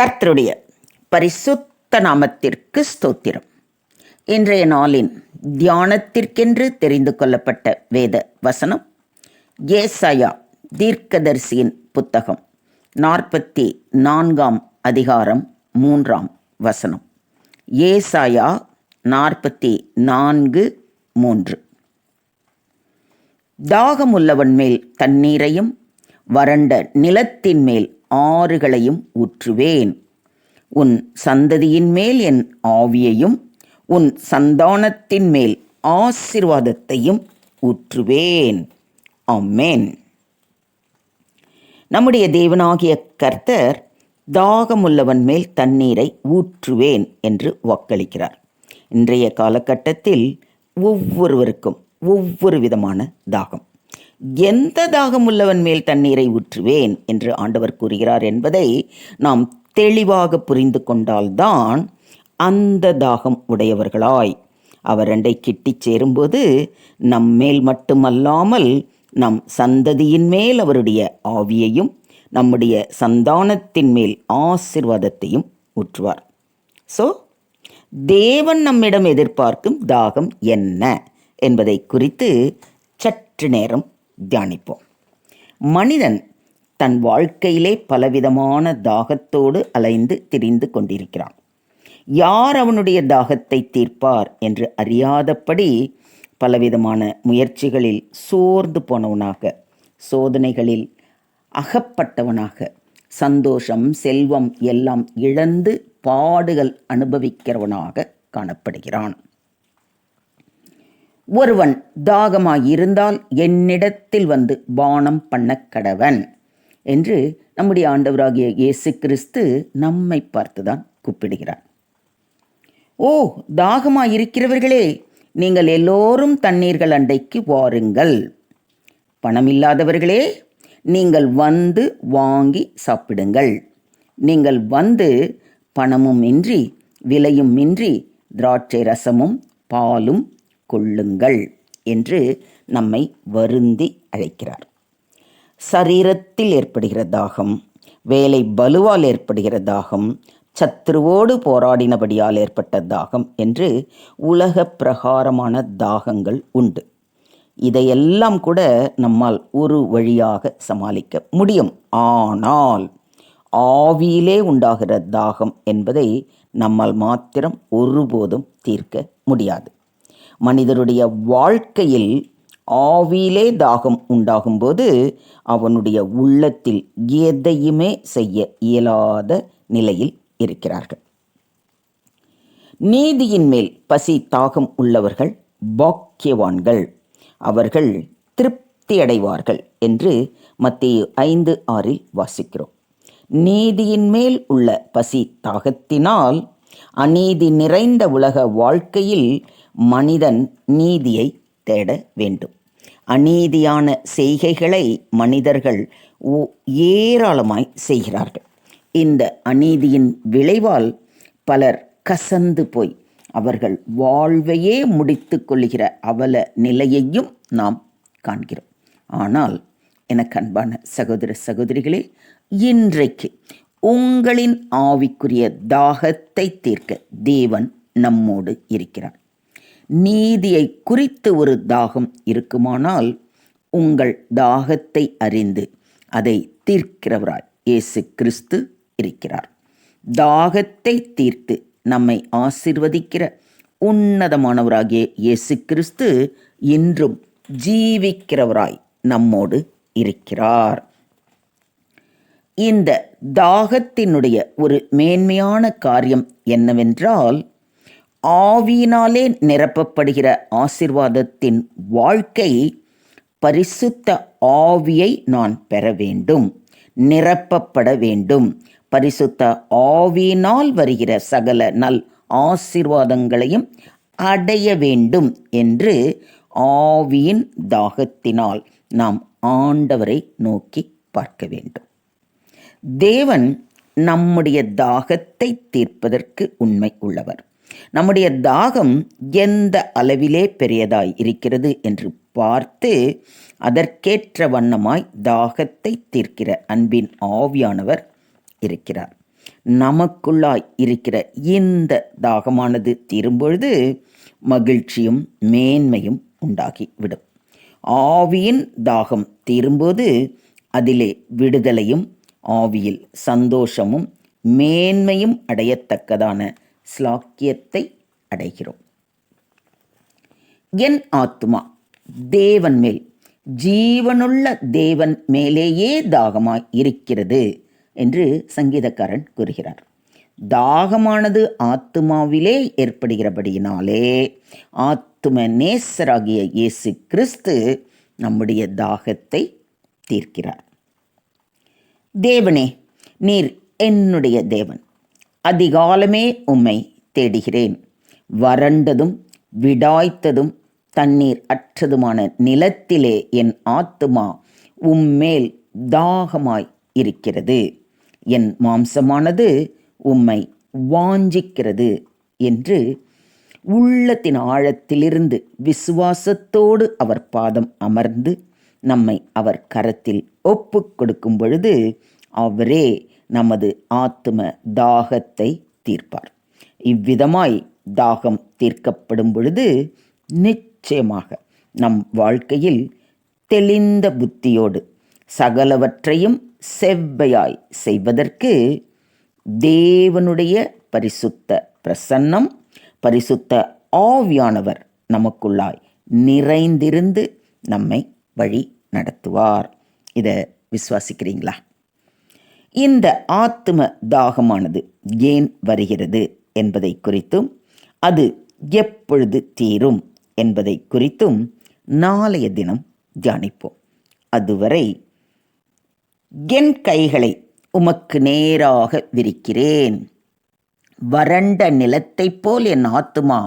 கர்த்தருடைய பரிசுத்த நாமத்திற்கு ஸ்தோத்திரம். இன்றைய நாளின் தியானத்திற்கென்று தெரிந்து கொள்ளப்பட்ட வேத வசனம் ஏசாயா தீர்க்கதரிசியின் புத்தகம் நாற்பத்தி நான்காம் அதிகாரம் மூன்றாம் வசனம். ஏசாயா நாற்பத்தி நான்கு மூன்று. தாகமுள்ளவன் மேல் தண்ணீரையும் வறண்ட நிலத்தின் மேல் ஆறுகளையும் ஊற்றுவேன். உன் சந்ததியின் மேல் என் ஆவியையும் உன் சந்தானத்தின் மேல் ஆசிர்வாதத்தையும் ஊற்றுவேன். ஆமென். நம்முடைய தேவனாகிய கர்த்தர் தாகமுள்ளவன் மேல் தண்ணீரை ஊற்றுவேன் என்று வாக்களிக்கிறார். இன்றைய காலகட்டத்தில் ஒவ்வொருவருக்கும் ஒவ்வொரு விதமான தாகம். எந்த தாகம் உள்ளவன் மேல் தண்ணீரை ஊற்றுவேன் என்று ஆண்டவர் கூறுகிறார் என்பதை நாம் தெளிவாக புரிந்து கொண்டால்தான் அந்த தாகம் உடையவர்களாய். அவர் ரெண்டை கிட்டிச் சேரும்போது நம் மேல் மட்டுமல்லாமல் நம் சந்ததியின் மேல் அவருடைய ஆவியையும் நம்முடைய சந்தானத்தின் மேல் ஆசிர்வாதத்தையும் ஊற்றுவார். ஸோ தேவன் நம்மிடம் எதிர்பார்க்கும் தாகம் என்ன என்பதை குறித்து சற்று நேரம் தியானிப்போம். மனிதன் தன் வாழ்க்கையிலே பலவிதமான தாகத்தோடு அலைந்து திரிந்து கொண்டிருக்கிறான். யார் அவனுடைய தாகத்தை தீர்ப்பார் என்று அறியாதபடி பலவிதமான முயற்சிகளில் சோர்ந்து போனவனாக சோதனைகளில் அகப்பட்டவனாக சந்தோஷம் செல்வம் எல்லாம் இழந்து பாடுகள் அனுபவிக்கிறவனாக காணப்படுகிறான். ஒருவன் தாகமாயிருந்தால் என்னிடத்தில் வந்து பானம் பண்ண கடவன் என்று நம்முடைய ஆண்டவராகிய இயேசு கிறிஸ்து நம்மை பார்த்துதான் கூப்பிடுகிறார். ஓ தாகமாயிருக்கிறவர்களே நீங்கள் எல்லோரும் தண்ணீர்கள் அண்டைக்கு வாருங்கள். பணமில்லாதவர்களே நீங்கள் வந்து வாங்கி சாப்பிடுங்கள். நீங்கள் வந்து பணமும் இன்றி விலையும் இன்றி திராட்சை ரசமும் பாலும் கொள்ளுங்கள் என்று நம்மை வருந்தி அழைக்கிறார். சரீரத்தில் ஏற்படுகிற தாகம் வேலை பலுவால் ஏற்படுகிற தாகம் சத்ருவோடு போராடினபடியால் ஏற்பட்ட தாகம் என்று உலக பிரகாரமான தாகங்கள் உண்டு. இதையெல்லாம் கூட நம்மால் ஒரு வழியாக சமாளிக்க முடியும். ஆனால் ஆவியிலே உண்டாகிற தாகம் என்பதை நம்மால் மாத்திரம் ஒருபோதும் தீர்க்க முடியாது. மனிதருடைய வாழ்க்கையில் ஆவியிலே தாகம் உண்டாகும்போது அவனுடைய உள்ளத்தில் எதையுமே செய்ய இயலாத நிலையில் இருக்கிறார்கள். நீதியின் மேல் பசி தாகம் உள்ளவர்கள் பாக்கியவான்கள். அவர்கள் திருப்தி அடைவார்கள் என்று மத்திய ஐந்து ஆறில் வாசிக்கிறோம். நீதியின் மேல் உள்ள பசி தாகத்தினால் அநீதி நிறைந்த உலக வாழ்க்கையில் மனிதன் நீதியை தேட வேண்டும். அநீதியான செய்கைகளை மனிதர்கள் ஏராளமாய் செய்கிறார்கள். இந்த அநீதியின் விளைவால் பலர் கசந்து போய் அவர்கள் வாழ்வையே முடித்து கொள்கிற அவல நிலையையும் நாம் காண்கிறோம். ஆனால் எனக்கு அன்பான சகோதர சகோதரிகளே இன்றைக்கு உங்களின் ஆவிக்குரிய தாகத்தை தீர்க்க தேவன் நம்மோடு இருக்கிறார். நீதியை குறித்து ஒரு தாகம் இருக்குமானால் உங்கள் தாகத்தை அறிந்து அதை தீர்க்கிறவராய் இயேசு கிறிஸ்து இருக்கிறார். தாகத்தை தீர்த்து நம்மை ஆசிர்வதிக்கிற உன்னதமானவராகிய இயேசு கிறிஸ்து இன்றும் ஜீவிக்கிறவராய் நம்மோடு இருக்கிறார். இந்த தாகத்தினுடைய ஒரு மேன்மையான காரியம் என்னவென்றால் ஆவியினாலே நிரப்பப்படுகிற ஆசிர்வாதத்தின் வாழ்க்கை பரிசுத்த ஆவியை நான் பெற வேண்டும் நிரப்பப்பட வேண்டும். பரிசுத்த ஆவியினால் வருகிற சகல நல் ஆசிர்வாதங்களையும் அடைய வேண்டும் என்று ஆவியின் தாகத்தினால் நாம் ஆண்டவரை நோக்கி பார்க்க வேண்டும். தேவன் நம்முடைய தாகத்தை தீர்ப்பதற்கு உண்மை உள்ளவர். நம்முடைய தாகம் எந்த அளவிலே பெரியதாய் இருக்கிறது என்று பார்த்து அதற்கேற்ற வண்ணமாய் தாகத்தை தீர்க்கிற அன்பின் ஆவியானவர் இருக்கிறார். நமக்குள்ளாய் இருக்கிற இந்த தாகமானது தீரும்பொழுது மகிழ்ச்சியும் மேன்மையும் உண்டாகிவிடும். ஆவியின் தாகம் தீரும்போது அதிலே விடுதலையும் ஆவியில் சந்தோஷமும் மேன்மையும் அடையத்தக்கதான ஸ்லாக்கியத்தை அடைகிறோம். என் ஆத்மா தேவன் மேல் ஜீவனுள்ள தேவன் மேலேயே தாகமாய் இருக்கிறது என்று சங்கீதக்காரன் கூறுகிறார். தாகமானது ஆத்துமாவிலே ஏற்படுகிறபடியினாலே ஆத்தும நேசராகிய இயேசு கிறிஸ்து நம்முடைய தாகத்தை தீர்க்கிறார். தேவனே நீர் என்னுடைய தேவன். அதிகாலமே உம்மை தேடுகிறேன். வறண்டதும் விடாய்த்ததும் தண்ணீர் அற்றதுமான நிலத்திலே என் ஆத்துமா உம்மேல் தாகமாய் இருக்கிறது. என் மாம்சமானது உம்மை வாஞ்சிக்கிறது என்று உள்ளத்தின் ஆழத்திலிருந்து விசுவாசத்தோடு அவர் பாதம் அமர்ந்து நம்மை அவர் கரத்தில் ஒப்பு கொடுக்கும் பொழுது அவரே நமது ஆத்ம தாகத்தை தீர்ப்பார். இவ்விதமாய் தாகம் தீர்க்கப்படும் பொழுது நிச்சயமாக நம் வாழ்க்கையில் தெளிந்த புத்தியோடு சகலவற்றையும் செவ்வையாய் செய்வதற்கு தேவனுடைய பரிசுத்த பிரசன்னம் பரிசுத்த ஆவியானவர் நமக்குள்ளாய் நிறைந்திருந்து நம்மை வழி நடத்துவார். இதை விசுவாசிக்கிறீங்களா? இந்த ஆத்தும தாகமானது ஏன் வருகிறது என்பதை குறித்தும் அது எப்பொழுது தீரும் என்பதை குறித்தும் நாளைய தினம் தியானிப்போம். அதுவரை என் கைகளை உமக்கு நேராக விரிக்கிறேன். வறண்ட நிலத்தைப் போல் என் ஆத்துமா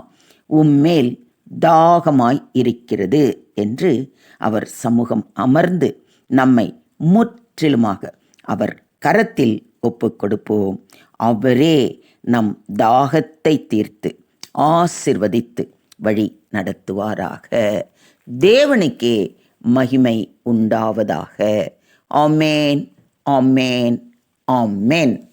உம்மேல் தாகமாய் இருக்கிறது என்று அவர் சமூகம் அமர்ந்து நம்மை முற்றிலுமாக அவர் கரத்தில் ஒப்புக்கொடுப்போம் அவரே நம் தாகத்தை தீர்த்து ஆசிர்வதித்து வழி நடத்துவாராக. தேவனுக்கே மகிமை உண்டாவதாக. ஆமேன் ஆமேன் ஆமேன்.